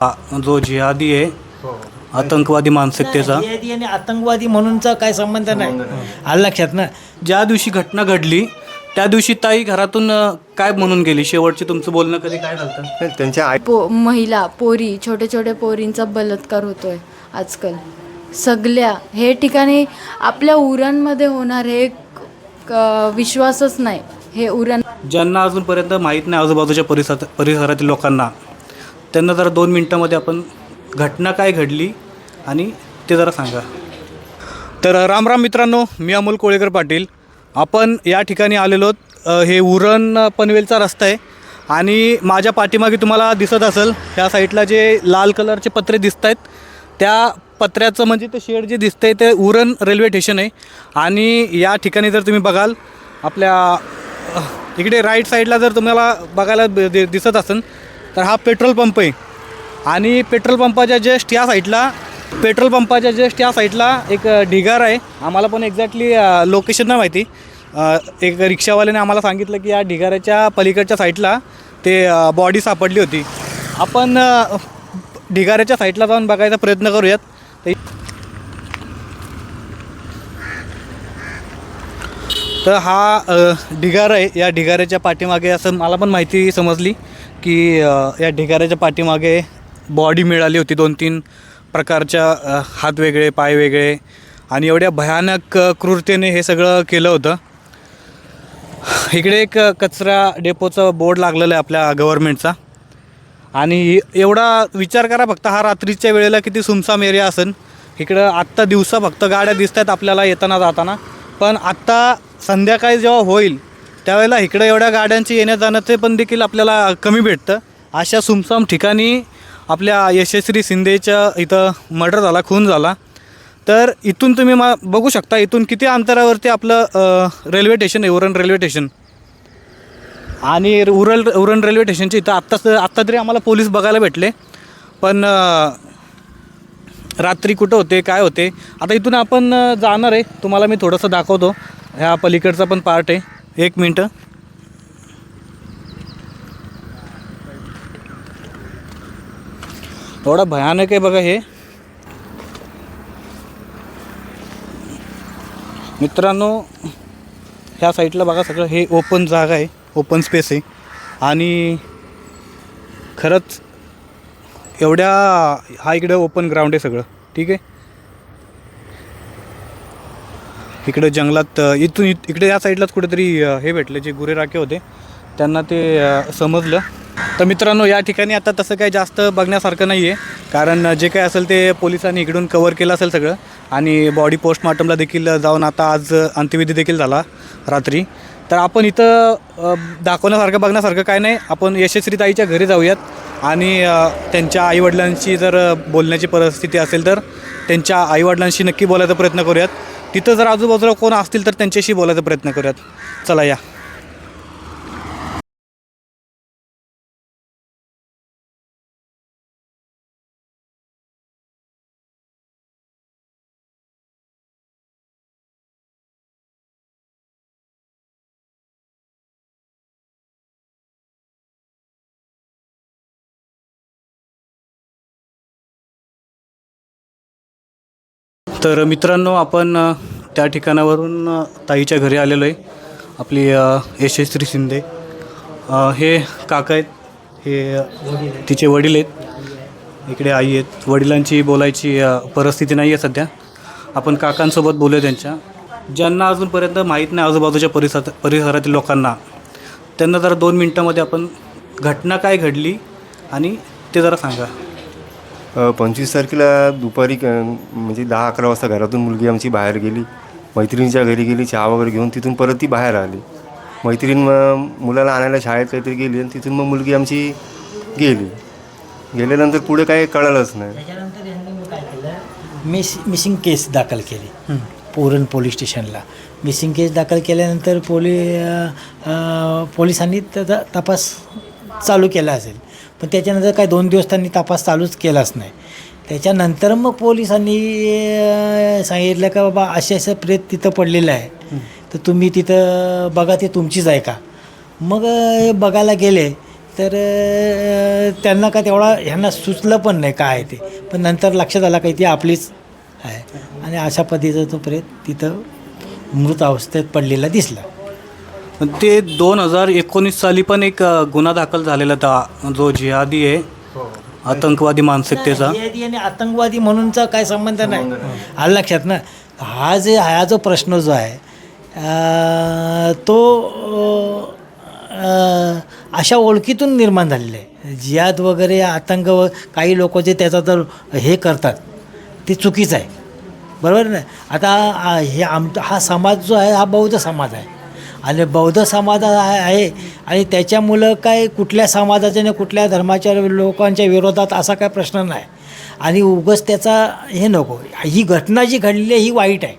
हा, जो जिहादी आहे आतंकवादी मानसिकतेचा. जिहादी आणि आतंकवादी म्हणूनचा काय संबंध नाही. आलं लक्षात ना? ज्या दिवशी घटना घडली त्या दिवशी ताई घरातून अ, काय म्हणून गेली? शेवटचे तुमचं बोलणं कधी काय झालं? त्यांच्या आई पो महिला पोरी छोट्या छोट्या पोरींचा बलात्कार होतोय आजकाल. सगळ्या हे ठिकाणी आपल्या उरांमध्ये होणार हे क- विश्वासच नाही. हे उरण ज्यांना अजूनपर्यंत माहीत नाही आजूबाजूच्या परिसरात परिसरातील लोकांना त्यांना जरा दोन मिनटामध्ये आपण घटना काय घडली आणि ते जरा सांगा. तर राम राम मित्रांनो मी अमोल कोळेकर पाटील. आपण या ठिकाणी आलेलो आहोत. हे उरण पनवेलचा रस्ता आहे आणि माझ्या पाठीमागे तुम्हाला दिसत असेल ह्या साईडला जे लाल कलरचे पत्रे दिसत आहेत त्या पत्र्याचं म्हणजे ते शेड जे दिसतं आहे ते उरण रेल्वे स्टेशन आहे. आणि या ठिकाणी जर तुम्ही बघाल आपल्या इकडे राईट साईडला जर तुम्हाला बघायला दि- दिसत असेल तर हा पेट्रोल पंप आहे. आणि पेट्रोल पंपाच्या जस्ट या साईडला पेट्रोल पंपाच्या जस्ट या साईडला एक ढिगार आहे. आम्हाला पण एक्झॅक्टली लोकेशन नाही माहिती. एक रिक्षावाल्याने आम्हाला सांगितलं की या ढिगाऱ्याच्या पलीकडच्या साईडला ते बॉडी सापडली होती. आपण ढिगाऱ्याच्या साईडला जाऊन बघायचा प्रयत्न करूयात. तर तर हा ढिगार ढिगारा आहे. या ढिगाऱ्याच्या पाठीमागे असं मला पण माहिती समजली. की या ढिगाऱ्याच्या पाठीमागे बॉडी मिळाली होती दोन तीन प्रकारच्या हात वेगळे पाय वेगळे आणि एवढ्या भयानक क्रूरतेने हे सगळं केलं होतं. इकडे एक कचरा डेपोचं बोर्ड लागलेलं आहे आपल्या गव्हर्मेंटचा आणि एवढा विचार करा फक्त हा रात्रीच्या वेळेला किती सुमसाम एरिया असेल इकडं आत्ता दिवसा फक्त गाड्या दिसत आहेत आपल्याला येताना जाताना. पण आत्ता संध्याकाळी जेव्हा होईल त्यावेळेला इकडं एवढ्या गाड्यांची येण्या जाण्याचे पण देखील आपल्याला कमी भेटतं. अशा सुमसाम ठिकाणी आपल्या यशस्वी शिंदेच्या इथं मर्डर झाला खून झाला. तर इथून तुम्ही मा बघू शकता इथून किती अंतरावरती आपलं रेल्वे स्टेशन आहे उरण रेल्वे स्टेशन आणि उरल उरण रेल्वे स्टेशनच्या इथं आत्ताच आत्ता तरी आम्हाला पोलीस बघायला भेटले. पण रात्री कुठं होते काय होते आता इथून आपण जाणार आहे. तुम्हाला मी थोडंसं दाखवतो. ह्या पलीकडचा पण पार्ट आहे. एक मिनटं. एवढा भयानक आहे बघा हे. मित्रांनो ह्या साईडला बघा सगळं हे ओपन जागा आहे ओपन स्पेस आहे. आणि खरंच एवढ्या हा इकडं ओपन ग्राउंड आहे सगळं ठीक आहे? इकडं जंगलात इथून इत- इकडे या साईडलाच कुठेतरी हे भेटले जे गुरे राखे होते. त्यांना ते समजलं. तर मित्रांनो या ठिकाणी आता तसं काही जास्त बघण्यासारखं नाही आहे कारण जे काही असेल ते पोलिसांनी इकडून कवर केलं असेल सगळं. आणि बॉडी पोस्टमार्टमला देखील जाऊन आता आज अंत्यविधी देखील झाला रात्री. तर आपण इथं दाखवण्यासारखं बघण्यासारखं काय नाही. आपण यशस्वी ताईच्या घरी जाऊयात. आणि त्यांच्या आईवडिलांशी जर बोलण्याची परिस्थिती असेल तर त्यांच्या आईवडिलांशी नक्की बोलायचा प्रयत्न करूयात. तिथं जर आजूबाजूला कोण असतील तर त्यांच्याशी बोलायचा प्रयत्न करूयात. चला या. तर मित्रांनो आपण त्या ठिकाणावरून ताईच्या घरी आलेलो आहे. आपली अ, यशस्वी शिंदे. हे काका आहेत. हे तिचे वडील आहेत. इकडे आई आहेत. वडिलांची बोलायची परिस्थिती नाही आहे सध्या. आपण काकांसोबत बोलूया त्यांच्या. ज्यांना अजूनपर्यंत माहीत नाही आजूबाजूच्या परिसरात परिसरातील लोकांना त्यांना जरा दोन मिनटामध्ये आपण घटना काय घडली आणि ते जरा सांगा. पंचवीस तारखेला दुपारी क- म्हणजे दहा अकरा वाजता घरातून मुलगी आमची बाहेर गेली. मैत्रिणीच्या घरी गेली चहा वगैरे घेऊन तिथून परत ती बाहेर आली. मैत्रीण मग मुलाला आणायला शाळेत काहीतरी गेली आणि तिथून मग मुलगी आमची गेली. गेल्यानंतर पुढे काही कळालंच नाही. त्याच्यानंतर यांनी मग काय केलं? मिस मिसिंग केस दाखल केली. पुरण पोलीस स्टेशनला. मिसिंग केस दाखल केल्यानंतर पोली अ, अ, पोलिसांनी त्याचा तपास चालू केला असेल. पण त्याच्यानंतर काय दोन दिवस त्यांनी तपास चालूच केलाच नाही. त्याच्यानंतर मग पोलिसांनी सांगितलं का बाबा असे असं प्रेत तिथं पडलेलं आहे तर तुम्ही तिथं बघा ते तुमचीच आहे का? मग बघायला गेले तर त्यांना का तेवढा ह्यांना सुचलं पण नाही काय आहे ते. पण नंतर लक्षात आलं काही ती आपलीच आहे. आणि अशा पद्धतीचा तो प्रेत तिथं मृत अवस्थेत पडलेला दिसला. ते दोन हजार एकोणीस साली पण एक अ, गुन्हा दाखल झालेला होता जो जिहादी आहे आतंकवादी मानसिकतेचा. जिहादी आणि आतंकवादी म्हणूनचा काय संबंध नाही. आलं लक्षात ना. हा जे हा जो प्रश्न जो आहे अं, तो अं, अशा ओळखीतून निर्माण झालेला आहे. जिहाद वगैरे आतंक व काही लोक जे त्याचा तर हे करतात ते चुकीचं आहे. बरोबर ना? आता आ, हे आम हा समाज जो आहे हा बौद्ध समाज आहे. आणि बौद्ध समाज आहे. आणि त्याच्यामुळं काय कुठल्या समाजाच्या आणि कुठल्या धर्माच्या लोकांच्या विरोधात असा काय प्रश्न नाही. आणि उगच त्याचा हे नको. ही घटना जी घडली आहे ही वाईट आहे.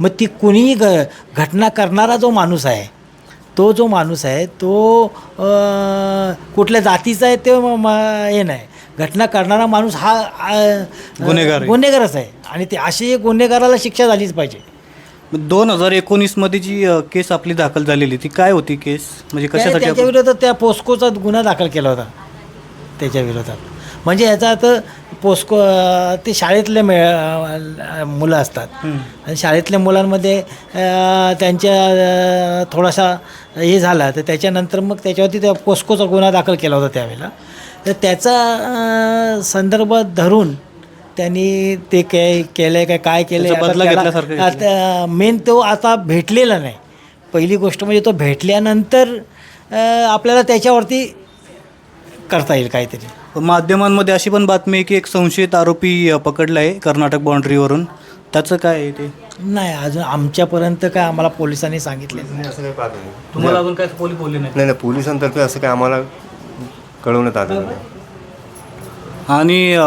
मग ती कुणीही घ घटना करणारा जो माणूस आहे तो जो माणूस आहे तो कुठल्या जातीचा आहे ते हे नाही. घटना करणारा माणूस हा गुन्हेगार. गुन्हेगारच आहे. आणि ते अशी गुन्हेगाराला शिक्षा झालीच पाहिजे. दोन हजार एकोणीसमध्ये जी अ, केस आपली दाखल झालेली ती काय होती केस? म्हणजे कशासाठी त्याच्या आपण- विरोधात त्या पोस्कोचा गुन्हा दाखल केला होता. त्याच्या विरोधात. म्हणजे याचा अर्थ पोस्को अं, ते शाळेतले मे अं, मुलं असतात. आणि शाळेतल्या मुलांमध्ये अं, त्यांच्या अं, थोडासा हे झाला. तर त्याच्यानंतर मग त्याच्यावरती त्या पोस्कोचा गुन्हा दाखल केला होता त्यावेळेला. तर त्याचा अं, संदर्भ धरून त्यांनी ते काय केलं काय काय केलं त्याचा बदला घेतल्यासारखं. आता मेन तो आता भेटलेला नाही. पहिली गोष्ट म्हणजे तो भेटल्यानंतर अं, आपल्याला त्याच्यावरती करता येईल काहीतरी. माध्यमांमध्ये अशी पण बातमी आहे की एक संशयित आरोपी अ, पकडला आहे कर्नाटक बाउंड्रीवरून. त्याचं काय आहे ते? नाही अजून आमच्यापर्यंत काय आम्हाला पोलिसांनी सांगितले नाही, असं काही पाहत नाही. तुम्हाला अजून काय पोलीस बोलले नाही नाही नाही पोलिसांतर्फे असं काही आम्हाला कळवण्यात आलं नाही. आणि अ,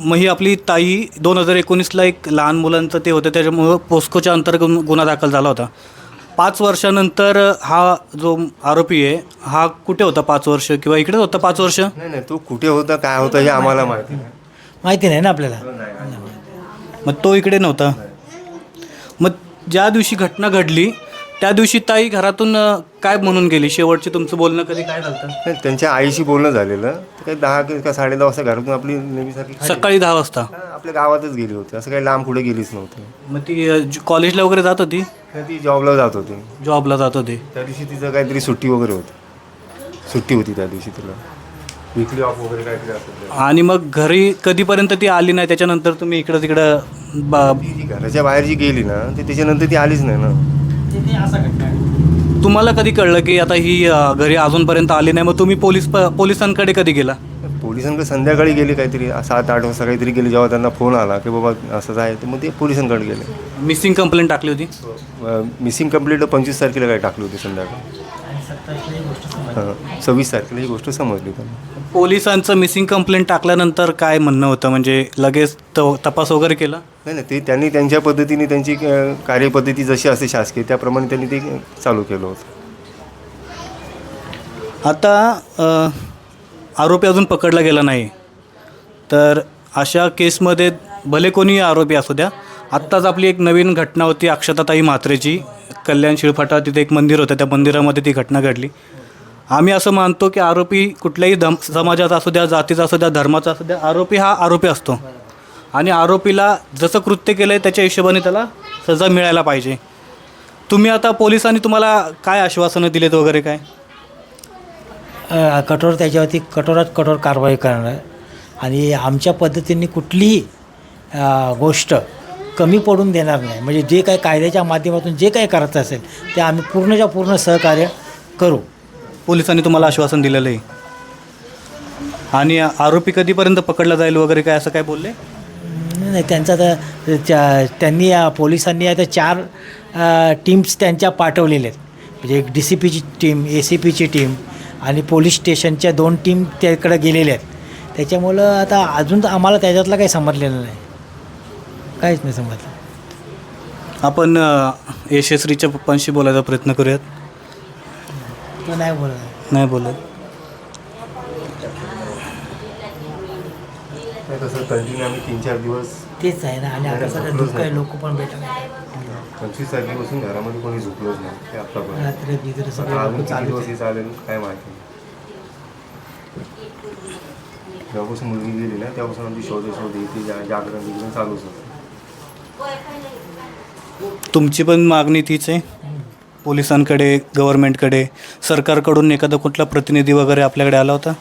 मग ही आपली ताई दोन हजार एकोणीसला एक लहान मुलांचं ते होतं त्याच्यामुळं पोस्कोच्या अंतर्गत गुन्हा दाखल झाला होता. पाच वर्षानंतर हा जो आरोपी आहे हा कुठे होता पाच वर्ष किंवा इकडेच होता पाच वर्ष? नाही नाही तो कुठे होता काय होता हे आम्हाला माहिती नाही. माहिती नाही ना आपल्याला? मग तो इकडे नव्हता. मग ज्या दिवशी घटना घडली त्या दिवशी ताई घरातून अ, काय म्हणून गेली? शेवटची तुमचं बोलणं कधी काय झालं? नाही, त्यांच्या आईशी बोलणं झालेलं. काही दहा कि- का साडे दहा वाजता घरातून आपली नेहमीसारखी खाली- सकाळी दहा वाजता? हा, आपल्या गावातच गेली होती. असं काही लांब कुठे गेलीच नव्हती. मग ती अ, ज- कॉलेजला वगैरे जात होती? तर ती जॉबला जात होती. जॉबला जात होती. त्या दिवशी तिचं काहीतरी सुट्टी वगैरे होती. सुट्टी होती त्या दिवशी तिला. विकली ऑफ वगैरे काहीतरी आणि मग घरी कधीपर्यंत ती आली नाही? त्याच्यानंतर तुम्ही इकडं तिकडं बा ती जी घराच्या बाहेर जी गेली ना ती त्याच्यानंतर ती आलीच नाही ना. तुम्हाला कधी कळलं की आता ही अ, घरी अजूनपर्यंत आली नाही? मग तुम्ही पोलीस प- पोलिसांकडे कधी गेला? पोलिसांकडे संध्याकाळी गेले काहीतरी सात आठ वाजता काहीतरी गेले जेव्हा त्यांना फोन आला की बाबा असंच आहे तर मग ते पोलिसांकडे गेले. मिसिंग कंप्लेंट टाकली होती? मिसिंग कंप्लीट पंचवीस तारखेला काय टाकली होती संध्याकाळी. हां सव्वीस तारखेला ही गोष्ट समजली त्यांना. पोलिसांचं मिसिंग कंप्लेंट टाकल्यानंतर काय म्हणणं होतं? म्हणजे लगेच त तपास वगैरे केला? नाही नाही ते त्यांनी त्यांच्या पद्धतीने त्यांची अ, कार्यपद्धती जशी असते शासकीय त्याप्रमाणे त्यांनी ते चालू केलं होतं. आता अ, आरोपी अजून पकडला गेला नाही. तर अशा केसमध्ये भले कोणी आरोपी असू द्या आत्ताच आपली एक नवीन घटना होती अक्षताताई म्हात्रेची. कल्याण शिळफाटा तिथे एक मंदिर होतं त्या मंदिरामध्ये ती घटना घडली. आम्ही असं मानतो की आरोपी कुठल्याही धम समाजाचा असू द्या जातीचा असू द्या धर्माचा असू द्या आरोपी हा आरोपी असतो. आणि आरोपीला जसं कृत्य केलं आहे त्याच्या हिशोबाने त्याला सजा मिळायला पाहिजे. तुम्ही आता पोलिसांनी तुम्हाला काय आश्वासनं दिलेत वगैरे काय? अ, कठोर त्याच्यावरती कठोरात कठोर कारवाई करणार. आणि आमच्या पद्धतीने कुठलीही अ, गोष्ट कमी पडून देणार नाही. म्हणजे जे काही कायद्याच्या माध्यमातून जे काही करायचं असेल ते आम्ही पूर्णच्या पूर्ण सहकार्य करू. पोलिसांनी तुम्हाला आश्वासन दिलेलं आहे. आणि आरोपी कधीपर्यंत पकडला जाईल वगैरे काय असं काय बोलले? नाही त्यांचा तर त्या- त्यांनी पोलिसांनी आता चार टीम्स त्यांच्या पाठवलेल्या आहेत. म्हणजे एक डी सी पीची टीम ए सी पीची टीम आणि पोलीस स्टेशनच्या दोन टीम त्याकडे गेलेल्या आहेत. त्याच्यामुळं आता अजून तर आम्हाला त्याच्यातलं काही समजलेलं नाही. काहीच नाही समजलं. आपण यशस्वीच्या पप्पांशी बोलायचा प्रयत्न करूयात. तो नाही बोलत. नाही बोलत. नाही तसं कंटिन्यू आम्ही तीन चार दिवस तेच आहे ना आणि आता सध्या दुःख आहे लोक पण भेटत पंचवीस तारखेपासून घरामध्ये कोणी झोपलोच नाही ते रात्री बिगर आता सगळे अजून लोक किती चालू दिवस हे चालेल काय माहिती. नाही. तेव्हापासून मुलगी गेली ना तेव्हापासून आमची शोध शोध येते जा जागरण बिगरण चालूच होतं. तुमची पण मागणी तीच आहे? पोलिसांकडे गव्हर्नमेंटकडे सरकारकडून एखादा कुठला प्रतिनिधी वगैरे आपल्याकडे आला होता?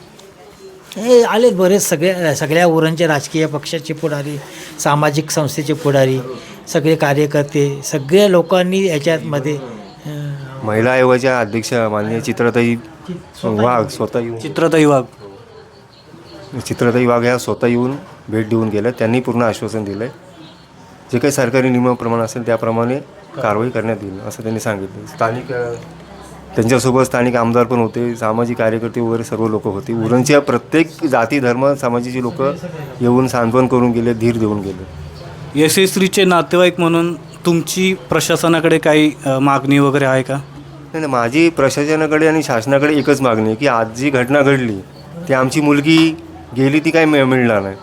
हे आलेत बरेच सगळ्या सगळ्या उरणचे राजकीय पक्षाचे पुढारी सामाजिक संस्थेचे पुढारी सगळे कार्यकर्ते सगळ्या लोकांनी याच्यामध्ये महिला आयोगाच्या अध्यक्ष माननीय चित्रताई वाघ स्वतः येऊन चित्रताई वाघ चित्रताई वाघ ह्या स्वतः येऊन भेट देऊन गेल्या त्यांनी पूर्ण आश्वासन दिलं आहे जे काही सरकारी नियमाप्रमाणे असेल त्याप्रमाणे कारवाई करण्यात येईल असं त्यांनी सांगितलं. स्थानिक त्यांच्यासोबत स्थानिक आमदार पण होते सामाजिक कार्यकर्ते वगैरे सर्व लोक होते. उरणच्या प्रत्येक जाती धर्म समाजाची लोक येऊन सांत्वन करून गेले धीर देऊन गेले. यशस्वीचे नातेवाईक म्हणून तुमची प्रशासनाकडे काही मागणी वगैरे आहे का? नाही माझी प्रशासनाकडे आणि शासनाकडे एकच मागणी आहे की आज जी घटना घडली ती आमची मुलगी गेली ती काही मिळ- मिळणार नाही.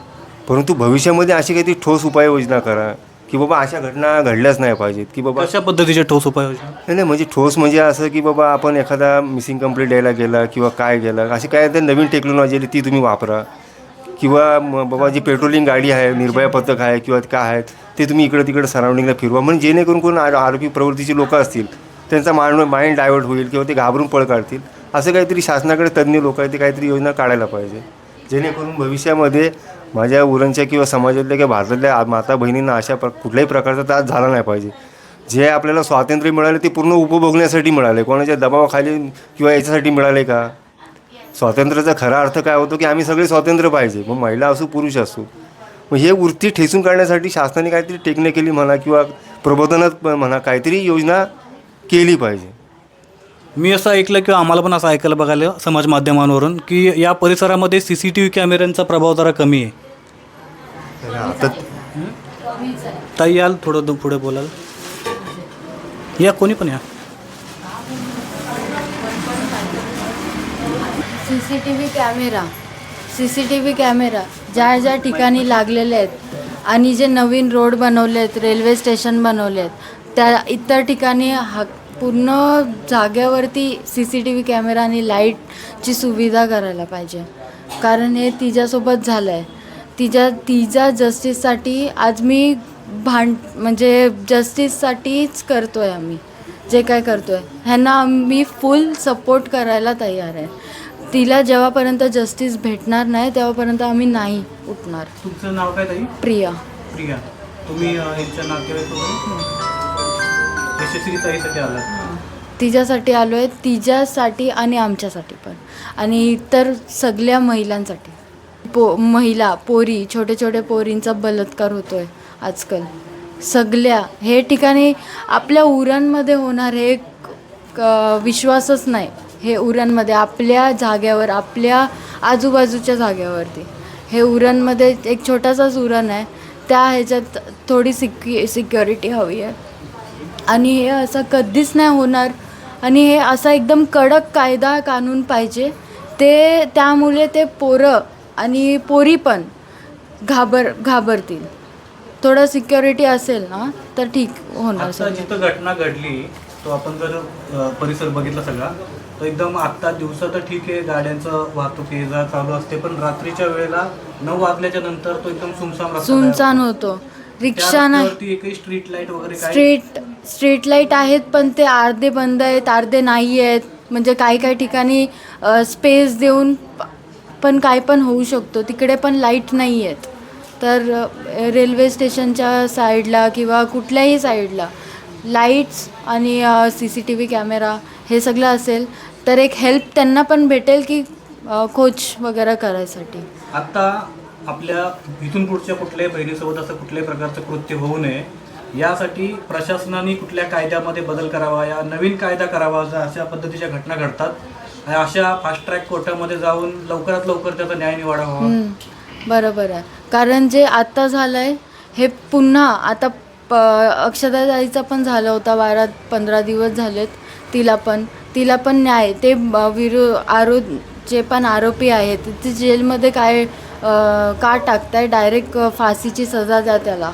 परंतु भविष्यामध्ये अशी काहीतरी ठोस उपाययोजना करा की बाबा अशा घटना घडल्याच नाही पाहिजेत की बाबा कशा पद्धतीचे ठोस उपाययोजना नाही नाही म्हणजे ठोस म्हणजे असं की बाबा आपण एखादा मिसिंग कंप्लेंट द्यायला गेला किंवा काय गेला अशी काय तर नवीन टेक्नॉलॉजी आली ती तुम्ही वापरा. किंवा म- बाबा जी पेट्रोलिंग गाडी आहे निर्भया पथक आहे किंवा काय आहेत ते तुम्ही इकडं तिकडं सराउंडिंगला फिरवा. म्हणजे जेणेकरून कोण आर- आरोपी प्रवृत्तीची लोकं असतील त्यांचा माइंड माइंड डायव्हर्ट होईल किंवा ते घाबरून पळ काढतील असं काहीतरी शासनाकडे तज्ज्ञ लोक आहेत ते काहीतरी योजना काढायला पाहिजे. जेणेकरून भविष्यामध्ये माझ्या उरणच्या किंवा समाजातल्या किंवा भारतातल्या माता बहिणींना अशा प्र कुठल्याही प्रकारचा त्रास झाला नाही पाहिजे. जे आपल्याला स्वातंत्र्य मिळाले ते पूर्ण उपभोगण्यासाठी मिळाले. कोणाच्या दबावाखाली किंवा याच्यासाठी मिळाले का? स्वातंत्र्याचा खरा अर्थ काय होतो की आम्ही सगळे स्वातंत्र्य पाहिजे. मग महिला असो पुरुष असो. मग हे वृत्ती ठेचून काढण्यासाठी शासनाने काहीतरी टेक्निकली म्हणा किंवा प्रबोधनात म्हणा काहीतरी योजना केली पाहिजे. मी असं ऐकलं किंवा आम्हाला पण असं ऐकायला बघायला समाज माध्यमांवरून की या परिसरामध्ये सी सी टी व्ही कॅमेऱ्यांचा प्रभाव जरा कमी आहे. आता ताई याल थोडं दु- पुढे बोलाल. या कोणी पण या. C C T V camera C C T V camera ज्या ज्या ठिकाणी लागलेले आहेत आणि जे नवीन रोड बनवले आहेत रेल्वे स्टेशन बनवले आहेत त्या इतर ठिकाणी हा पूर्ण जाग्यावरती C C T V camera आणि लाईटची सुविधा करायला पाहिजे. कारण हे तिच्यासोबत झालं आहे तिच्या तिच्या जस्टिससाठी आज मी भांड म्हणजे जस्टिससाठीच करतो आहे आम्ही. जे काय करतो आहे ह्यांना आम्ही फुल सपोर्ट करायला तयार आहे. तिला जेव्हापर्यंत जस्टिस भेटणार नाही तेव्हापर्यंत आम्ही नाही उठणार. तुमचं नाव काय ताई? प्रिया. प्रिया. तुम्ही अ, यांच्या नातेवाईक वगैरे यशस्वी ताईसाठी आलात. तिच्यासाठी आलो आहे तिच्यासाठी आणि आमच्यासाठी पण. आणि इतर सगळ्या महिलांसाठी. पो महिला पोरी छोटे छोटे पोरींचा बलात्कार होतो आहे आजकाल. सगळ्या हे ठिकाणी आपल्या उरांमध्ये होणार हे क- विश्वासच नाही. हे उरणमध्ये आपल्या जाग्यावर आपल्या आजूबाजूच्या जाग्यावरती. हे उरणमध्ये एक छोटासाच उरण आहे. त्या ह्याच्यात थोडी सिक्यु सिक्युरिटी हवी आहे. आणि हे असं कधीच नाही होणार. आणि हे असा एकदम कडक कायदा कानून पाहिजे. ते त्यामुळे ते पोरं आणि पोरी पण घाबर घाबरतील. थोडं सिक्युरिटी असेल ना तर ठीक होणार आता सगळं. जिथं घटना घडली तो आपण जर अ, परिसर बघितला सगळा तो एकदम आत्ता दिवसा तर ठीक आहे गाड्यांचं वाहतूक ये जा चालू असते पण रात्रीच्या वेळेला नऊ वाजल्याच्या नंतर तो एकदम सुमसाम रस्ता सुनसान तयार होतो. त्या रिक्षा नाही रस्त्यावरती एकही स्ट्रीट लाइट वगैरे काय स्ट्रीट स्ट्रीट लाइट आहेत पण ते अर्धे बंद आहेत अर्धे नाही आहेत. म्हणजे काही काही ठिकाणी स्पेस देऊन प- पण काय पण होऊ शकतो. तिकडे पण लाइट नाही आहेत तर रेल्वे स्टेशनच्या साईडला किंवा कुठल्याही साईडला लाईट्स आणि C C T V camera हे सगळं असेल तर एक हेल्प त्यांना पण भेटेल की कोच वगैरे करायसाठी. आता आपल्या इथून पुढच्या कुठल्याही बहिणीसोबत असं कुठल्याही प्रकारचं कृत्य होऊ नये यासाठी प्रशासनाने कुठल्या कायद्यामध्ये बदल करावा या नवीन कायदा करावा अशा पद्धतीच्या घटना घडतात. आणि अशा फास्ट ट्रॅक कोर्टामध्ये जाऊन लवकरात लवकर त्याचा न्याय निवाडा व्हावा. बरोबर आहे. कारण जे आत्ता झालं आहे हे पुन्हा आता प पण झाला होता बारा पंधरा दिवस झालेत तिला पण. तिला पण न्याय ते विरो आरो जे पण आरोपी आहेत ते जेलमध्ये काय का टाकताय? डायरेक्ट फाशीची सजा द्या त्याला.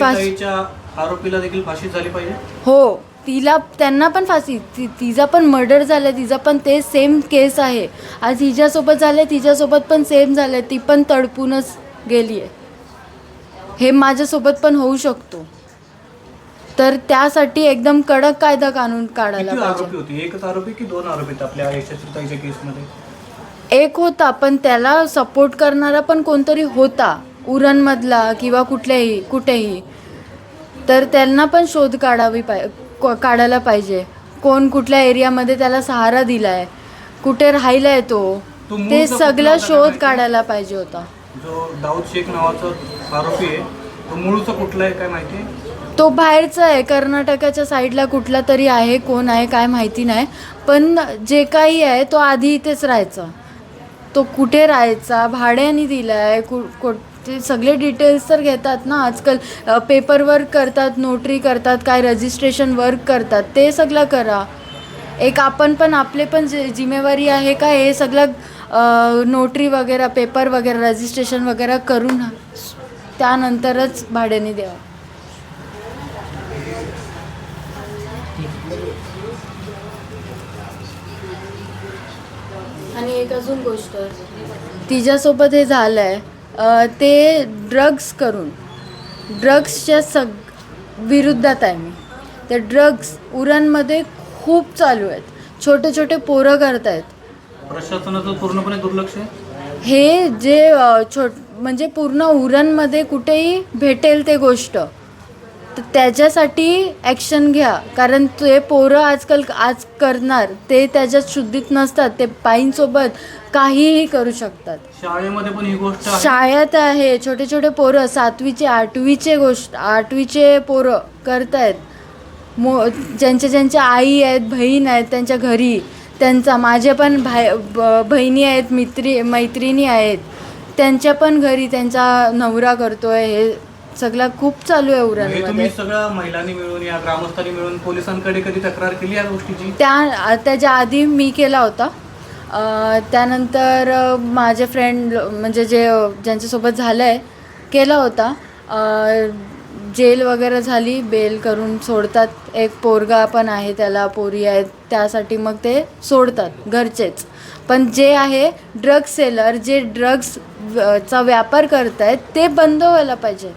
फास- ताईच्या आरोपीला देखील फाशी झाली पाहिजे? हो. तिला त्यांना पण फाशी. ति तिचा पण मर्डर झालं तिचा पण ते सेम केस आहे. आज हिच्यासोबत झालं तिच्यासोबत पण सेम झालं ती पण तडपूनच गेली आहे हे माझ्यासोबत पण होऊ शकतो. तर त्यासाठी एकदम कडक कायदा कानून काढायला किती पाहिजे. आरोपी होते? एकच आरोपी की दोन आरोपी आहेत आपल्या यशस्वीताईच्या केसमध्ये एक होता पण त्याला सपोर्ट करणारा पण कोणतरी होता. उरणमधला किंवा कुठल्याही कुठेही. तर त्यांना पण शोध काढावी पाय क- काढायला पाहिजे. कोण कुठल्या एरियामध्ये त्याला सहारा दिलाय कुठे राहिलाय तो तो ते मूळचा कुठला सगळं काय शोध माहिती? काढायला पाहिजे होता. जो दाऊद शेख नावाचा आरोपी आहे तो मूळचा कुठला आहे काय माहिती आहे? तो बाहेरचा आहे कर्नाटकाच्या साईडला कुठला तरी आहे कोण आहे काय माहिती नाही. पण जे काही आहे तो आधी इथेच राहायचा. तो कुठे राहायचा भाड्याने दिला आहे कु को ते सगळे डिटेल्स तर घेतात ना आजकाल. पेपर वर्क करतात नोटरी करतात काय रजिस्ट्रेशन वर्क करतात ते सगळं करा. एक आपण पण आपले पण जे जिम्मेवारी आहे का हे सगळं नोटरी वगैरे पेपर वगैरे रजिस्ट्रेशन वगैरे करून त्यानंतरच भाड्याने द्यावं. आणि एक अजून गोष्ट. तिच्यासोबत हे झालं आहे ते ड्रग्स करून ड्रग्सच्या सग विरुद्धात आहे मी. ते ड्रग्स उरणमध्ये खूप चालू आहेत. छोटे छोटे पोरं करत आहेत प्रशासनाचं पूर्णपणे दुर्लक्ष आहे? हे जे छोट म्हणजे पूर्ण उरणमध्ये कुठेही भेटेल ते गोष्ट. तर त्याच्यासाठी ॲक्शन घ्या. कारण ते पोरं आजकाल आज करणार. ते त्याच्यात शुद्धीत नसतात. ते पायींसोबत काहीही करू शकतात. शाळेमध्ये पण ही गोष्ट आहे. शाळेत आहे. छोटे छोटे पोरं सातवीचे आठवीचे गोष्ट आठवीचे पोरं करतायत. मो ज्यांच्या ज्यांच्या आई आहेत बहीण आहेत त्यांच्या घरी. त्यांचा माझ्या पण भाय ब- बहिणी आहेत मित्री मैत्रिणी आहेत. त्यांच्या पण घरी त्यांचा नवरा करतोय हे सगळं खूप चालू आहे हे उरणमध्ये. तुम्ही सगळ्या महिलांनी मिळून या ग्रामस्थांनी मिळून पोलिसांकडे कधी तक्रार केली या गोष्टीची? त्या त्याच्या आधी मी केला होता. अ, त्यानंतर अ, माझे फ्रेंड म्हणजे जे अ, ज्यांच्यासोबत झालं आहे केला होता. अ, जेल वगैरे झाली बेल करून सोडतात. एक पोरगा पण आहे त्याला पोरी आहेत त्यासाठी मग ते सोडतात घरचेच. पण जे आहे ड्रग सेलर जे ड्रग्स चा व्यापार करतायत ते बंद व्हायला पाहिजे.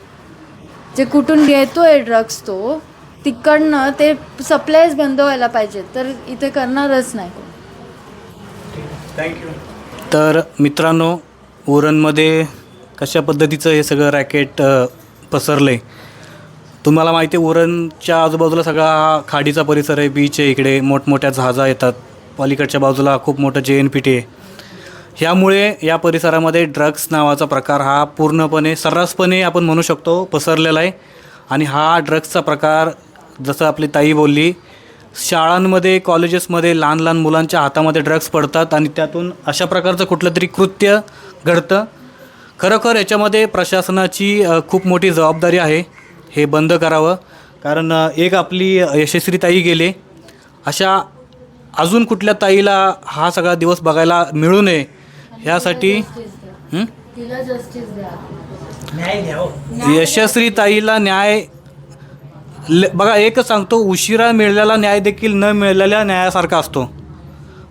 जे कुठून घेतोय ड्रग्स तो तिकडनं ते सप्लायच बंद व्हायला पाहिजे तर इथे करणारच नाही. कोण. थँक्यू तर मित्रांनो उरणमध्ये कशा पद्धतीचं हे सगळं रॅकेट पसरलं आहे तुम्हाला माहिती आहे उरणच्या आजूबाजूला सगळा हा खाडीचा परिसर आहे बीच आहे इकडे मोठमोठ्या जहाजा येतात. पलीकडच्या बाजूला खूप मोठं जे एन पी टी आहे. ह्यामुळे या परिसरामध्ये ड्रग्स नावाचा प्रकार हा पूर्णपणे सर्रासपणे आपण म्हणू शकतो पसरलेला आहे. आणि हा ड्रग्सचा प्रकार जसं आपली ताई बोलली शाळांमध्ये कॉलेजेसमध्ये लहान लहान मुलांच्या हातामध्ये ड्रग्स पडतात आणि त्यातून अशा प्रकारचं कुठलं तरी कृत्य घडतं. खरोखर याच्यामध्ये प्रशासनाची खूप मोठी जबाबदारी आहे. हे बंद करावं. कारण एक आपली यशस्वी ताई गेले. अशा अजून कुठल्या ताईला हा सगळा दिवस बघायला मिळू नये ह्यासाठी हं? तिला जस्टिस द्या. न्याय द्यावं यशस्वी ताईला न्याय ल बघा एकच सांगतो उशिरा मिळालेला न्याय देखील न मिळालेल्या न्यायासारखा असतो.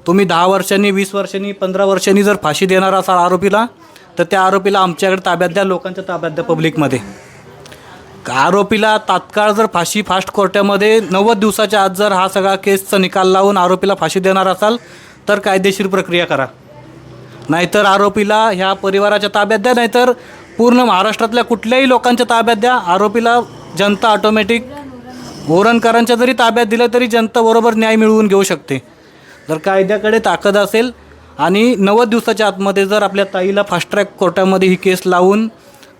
तुम्ही दहा वर्षांनी वीस वर्षांनी पंधरा वर्षांनी जर फाशी देणार असाल आरोपीला तर त्या आरोपीला आमच्याकडे ताब्यात द्या लोकांच्या ताब्यात द्या पब्लिकमध्ये. आरोपीला तात्काळ जर फाशी फास्ट कोर्टामध्ये नव्वद दिवसाच्या आत जर हा सगळा केसचा निकाल लावून आरोपीला फाशी देणार असाल तर कायदेशीर प्रक्रिया करा. नाहीतर आरोपीला ह्या परिवाराच्या ताब्यात द्या नाहीतर पूर्ण महाराष्ट्रातल्या कुठल्याही लोकांच्या ताब्यात द्या. आरोपीला जनता ऑटोमॅटिक ओरणकरांच्या जरी ताब्यात दिलं तरी जनता बरोबर न्याय मिळवून घेऊ शकते. जर कायद्याकडे ताकद असेल आणि नव्वद दिवसाच्या आतमध्ये जर आपल्या ताईला फास्ट ट्रॅक कोर्टामध्ये ही केस लावून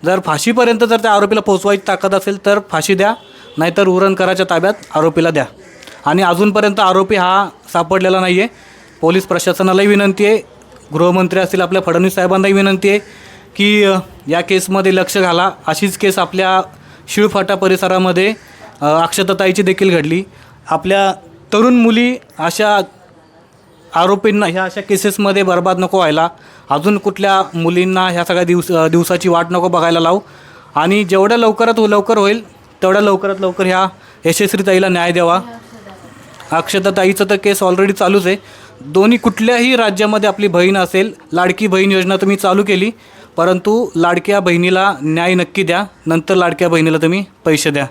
जर फाशीपर्यंत जर त्या आरोपीला पोचवायची ताकद असेल तर फाशी द्या नाहीतर उरणकराच्या ताब्यात आरोपीला द्या. आणि अजूनपर्यंत आरोपी हा सापडलेला नाही आहे पोलीस प्रशासनालाही विनंती आहे. गृहमंत्री असतील आपल्या फडणवीस साहेबांनाही विनंती आहे की या केसमध्ये लक्ष घाला. अशीच केस आपल्या शिळफाटा परिसरामध्ये अक्षतताईची अक्षताताईची देखील घडली. आपल्या तरुण मुली अशा आरोपींना ह्या अशा केसेसमध्ये बर्बाद नको व्हायला. अजून कुठल्या मुलींना ह्या सगळ्या दिवस दिवसाची वाट नको बघायला लावू. आणि जेवढ्या लवकरात लवकर होईल तेवढ्या लवकरात लवकर ह्या यशस्वी ताईला न्याय द्यावा. अक्षता ताईचं तर केस ऑलरेडी चालूच आहे. दोन्ही कुठल्याही राज्यामध्ये आपली बहीण असेल लाडकी बहीण योजना तुम्ही चालू केली परंतु लाडक्या बहिणीला न्याय नक्की द्या नंतर लाडक्या बहिणीला तुम्ही पैसे द्या.